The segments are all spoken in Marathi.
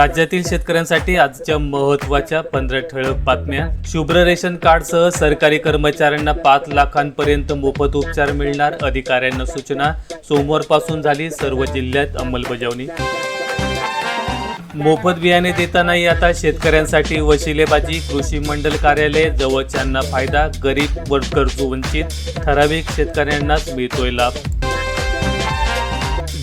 राज्यातील शेतकऱ्यांसाठी आजच्या महत्त्वाच्या पंधरा ठळक बातम्या. शुभ्र रेशन कार्डसह सरकारी कर्मचाऱ्यांना पाच लाखांपर्यंत मोफत उपचार मिळणार अधिकाऱ्यांना सूचना. सोमवारपासून झाली सर्व जिल्ह्यात अंमलबजावणी. मोफत बियाणे देतानाही आता शेतकऱ्यांसाठी वशिलेबाजी कृषी मंडल कार्यालय जवळच्यांना फायदा गरीब व वंचित. ठराविक शेतकऱ्यांनाच मिळतोय लाभ.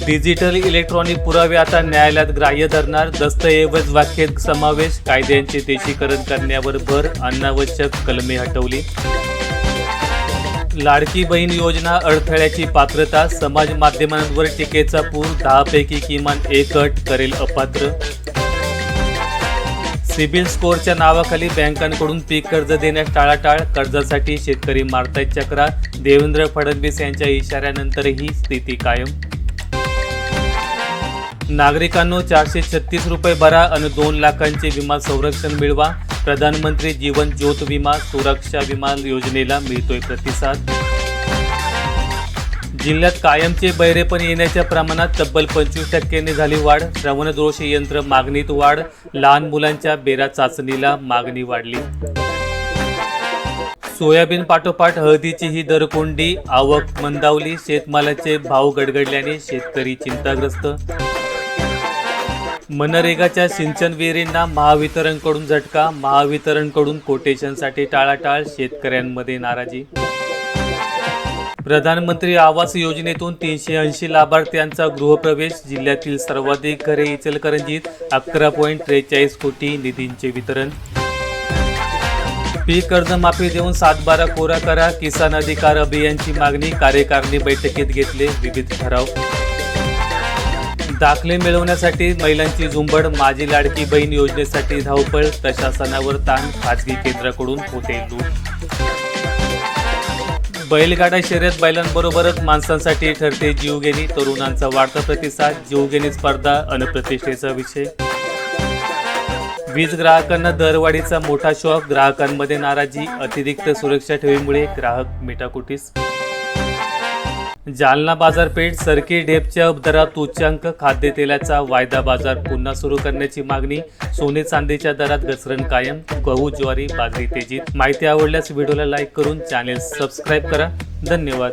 डिजिटल इलेक्ट्रॉनिक पुरावे आता न्यायालयात ग्राह्य धरणार. दस्तऐवज वाक्यात समावेश. कायद्यांचे देशीकरण करण्यावर भर. अनावश्यक कलमे हटवली. लाडकी बहीण योजना अडथळ्याची पात्रता. समाज माध्यमांवर टीकेचा पूर. दहापैकी किमान एक अट करेल अपात्र. सिबिल स्कोअरच्या नावाखाली बँकांकडून पीक कर्ज देण्यास टाळाटाळ. कर्जासाठी शेतकरी मारतायत चक्रा. देवेंद्र फडणवीस यांच्या इशाऱ्यानंतरही स्थिती कायम. नागरिकांनो चारशे छत्तीस रुपये भरा आणि दोन लाखांचे विमा संरक्षण मिळवा. प्रधानमंत्री जीवन ज्योत विमा सुरक्षा विमा योजनेला मिळतोय प्रतिसाद. जिल्ह्यात कायमचे बहिरेपण येण्याच्या प्रमाणात तब्बल पंचवीस टक्क्यांनी झाली वाढ. श्रवणदोष यंत्र मागणीत वाढ. लहान मुलांच्या बेरा चाचणीला मागणी वाढली. सोयाबीन पाठोपाठ हळदीची ही दरकोंडी आवक मंदावली. शेतमालाचे भाव गडगडल्याने शेतकरी चिंताग्रस्त. मनरेगाच्या सिंचन विहिरींना महावितरणकडून झटका महावितरणकडून कोटेशनसाठी टाळाटाळ शेतकऱ्यांमध्ये नाराजी. प्रधानमंत्री आवास योजनेतून तीनशे ऐंशी लाभार्थ्यांचा गृहप्रवेश जिल्ह्यातील सर्वाधिक घरे इचलकरंजीत अकरा पॉईंट त्रेचाळीस कोटी निधींचे वितरण. पीक कर्जमाफी देऊन सातबारा कोरा करा किसान अधिकार अभियानची मागणी कार्यकारिणी बैठकीत घेतले विविध ठराव. दाखले मिळवण्यासाठी महिलांची झुंबड माझी लाडकी बहीण योजनेसाठी धावपळ प्रशासनावर ताण खाजगी केंद्राकडून होते लूट. बैलगाडा शर्यत बैलांबरोबरच माणसांसाठी ठरते जीवघेणी. तरुणांचा वाढता प्रतिसाद जीवघेणी स्पर्धा अनप्रतिष्ठेचा विषय. वीज ग्राहकांना दरवाढीचा मोठा शॉक ग्राहकांमध्ये नाराजी अतिरिक्त सुरक्षा ठेवीमुळे ग्राहक मेटाकुटीस. जालना बाजारपेठ सरकी ढेपच्या दरात उच्चांक खाद्यतेलाचा वायदा बाजार पुन्हा सुरू करण्याची मागणी सोने चांदीच्या दरात घसरण कायम गहू ज्वारी बाजरी तेजीत. माहिती आवडल्यास व्हिडिओला लाईक करून चॅनेल सबस्क्राईब करा. धन्यवाद.